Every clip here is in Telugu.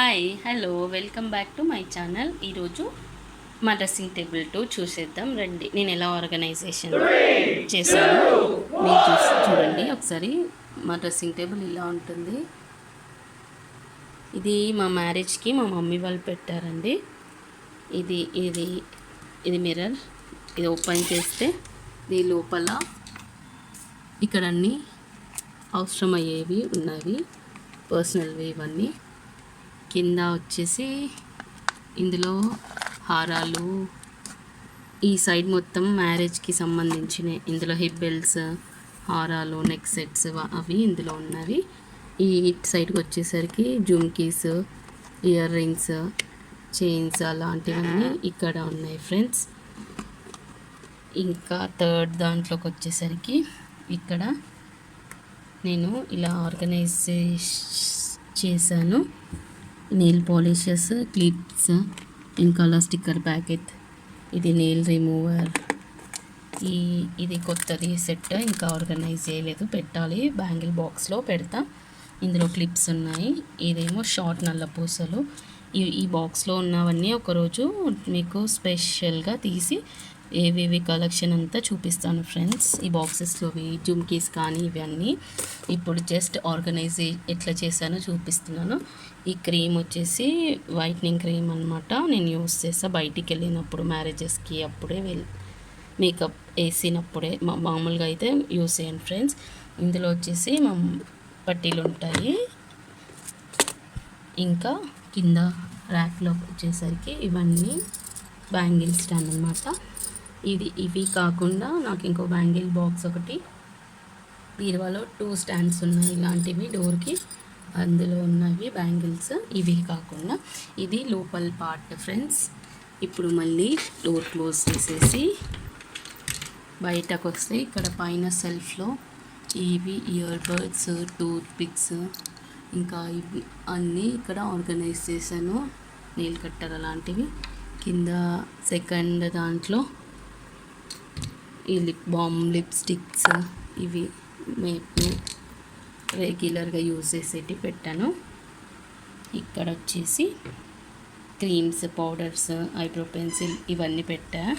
Hi hello welcome back to my channel ఈరోజు మా డ్రెస్సింగ్ టేబుల్ టూ చూసేద్దాం. రండి నేను ఎలా ఆర్గనైజేషన్ చేశాను? మీరు చూసి చూడండి. ఒకసారి మా డ్రెస్సింగ్ టేబుల్ ఇలా ఉంటుంది. ఇది మా మ్యారేజ్కి మా మమ్మీ వాళ్ళు పెట్టారండి. ఇది ఇది ఇది మిర్రర్ ఇది ఓపెన్ చేస్తే దీని లోపల ఇక్కడ అన్నీ అవసరమయ్యేవి ఉన్నవి పర్సనల్వి ఇవన్నీ. కింద వచ్చేసి ఇందులో హారాలు ఈ సైడ్ మొత్తం మ్యారేజ్కి సంబంధించిన ఇందులో హిబ్బెల్స్ హారాలు నెక్ సెట్స్ అవి ఇందులో ఉన్నవి. ఈ ఇటు సైడ్కి వచ్చేసరికి జుమ్కీస్ ఇయర్ రింగ్స్ చైన్స్ అలాంటివన్నీ ఇక్కడ ఉన్నాయి ఫ్రెండ్స్. ఇంకా థర్డ్ దాంట్లోకి వచ్చేసరికి ఇక్కడ నేను ఇలా ఆర్గనైజ్ చేశాను. నెయిల్ పాలిషెస్ క్లిప్స్ ఇంకా అలా స్టిక్కర్ ప్యాకెట్ ఇది నెయిల్ రిమూవర్ ఈ ఇది కొత్తది సెట్ ఇంకా ఆర్గనైజ్ చేయలేదు. పెట్టాలి. బ్యాంగిల్ బాక్స్లో పెడతా. ఇందులో క్లిప్స్ ఉన్నాయి. ఇదేమో షార్ట్ నల్ల పూసలు. ఈ ఈ బాక్స్లో ఉన్నవన్నీ ఒకరోజు మీకు స్పెషల్గా తీసి ఏవేవి కలెక్షన్ అంతా చూపిస్తాను ఫ్రెండ్స్ ఈ బాక్సెస్లోవి జుమ్కీస్ కానీ ఇవన్నీ. ఇప్పుడు జస్ట్ ఆర్గనైజ్ ఎట్లా చేశానో చూపిస్తున్నాను. ఈ క్రీమ్ వచ్చేసి వైట్నింగ్ క్రీమ్ అనమాట నేను యూస్ చేస్తా బయటికి వెళ్ళినప్పుడు మ్యారేజెస్కి అప్పుడే వెళ్ళి మేకప్ వేసినప్పుడే. మా మామూలుగా అయితే యూస్ చేయండి ఫ్రెండ్స్. ఇందులో వచ్చేసి మా పట్టీలు ఉంటాయి. ఇంకా కింద ర్యాక్లో వచ్చేసరికి ఇవన్నీ బ్యాంగిల్ స్టాండ్ అనమాట ఇది ఇవి కాకుండా నాకు ఇంకో బ్యాంగిల్ బాక్స్ ఒకటి బీరువాలో టూ స్టాండ్స్ ఉన్నాయి. ఇలాంటివి డోర్కి అందులో ఉన్నవి బ్యాంగిల్స్. ఇవి కాకుండా ఇది లోపల పార్ట్ ఫ్రెండ్స్. ఇప్పుడు మళ్ళీ డోర్ క్లోజ్ చేసేసి బయటకు వస్తే ఇక్కడ పైన సెల్ఫ్లో ఇవి ఇయర్ బడ్స్ టూత్ పిక్స్ ఇంకా ఇవి అన్నీ ఇక్కడ ఆర్గనైజ్ చేశాను. నీళ్ళు కట్టర్ అలాంటివి. కింద సెకండ్ దాంట్లో ఈ లిప్ బామ్ లిప్స్టిక్స్ ఇవి మేము రెగ్యులర్గా యూజ్ చేసేటి పెట్టాను. ఇక్కడ వచ్చేసి క్రీమ్స్ పౌడర్స్ ఐబ్రో పెన్సిల్ ఇవన్నీ పెట్టా.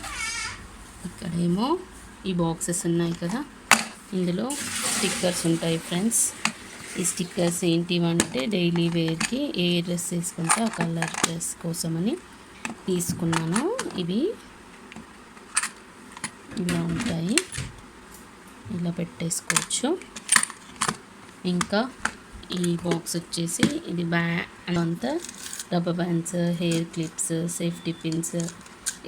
ఇక్కడేమో ఈ బాక్సెస్ ఉన్నాయి కదా. ఇందులో స్టిక్కర్స్ ఉంటాయి ఫ్రెండ్స్. ఈ స్టిక్కర్స్ ఏంటివంటే డైలీ వేర్కి ఏ డ్రెస్ వేసుకుంటే ఆ కలర్ డ్రెస్ కోసమని తీసుకున్నాను. ఇవి ఇలా ఉంటాయి. ఇలా పెట్టేసుకోవచ్చు. ఇంకా ఈ బాక్స్ వచ్చేసి ఇది బ్యా అంతా rubber bands hair clips safety pins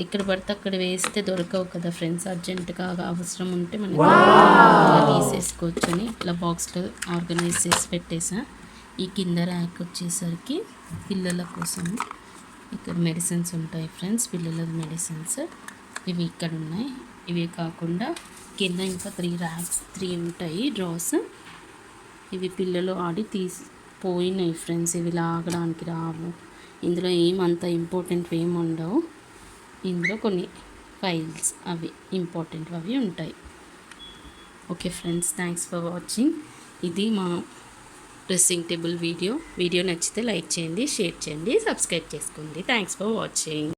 ఇక్కడ పడితే అక్కడ వేస్తే దొరకవు కదా ఫ్రెండ్స్ అర్జెంటుగా అవసరం ఉంటే మనం తీసేసుకోవచ్చు అని ఇట్లా బాక్స్లో ఆర్గనైజ్ చేసి పెట్టేసా. ఈ కింద ర్యాక్ వచ్చేసరికి పిల్లల కోసం ఇక్కడ మెడిసిన్స్ ఉంటాయి ఫ్రెండ్స్ పిల్లల మెడిసిన్స్ ఇవి ఇక్కడ ఉన్నాయి ఇవి కాకుండా కింద ఇంకా త్రీ ర్యాక్స్ త్రీ ఉంటాయి డ్రాస్ ఇవి పిల్లలు ఆడి తీసి పోయినాయి ఫ్రెండ్స్ ఇవి లాగడానికి రావు. ఇందులో ఏమంత ఇంపార్టెంట్ ఏమి ఉండవు. ఇందులో కొన్ని ఫైల్స్ అవి ఇంపార్టెంట్ అవి ఉంటాయి. Okay friends thanks for watching ఇది మా డ్రెస్సింగ్ టేబుల్ వీడియో వీడియో నచ్చితే లైక్ చేయండి షేర్ చేయండి సబ్స్క్రైబ్ చేసుకోండి. Thanks for watching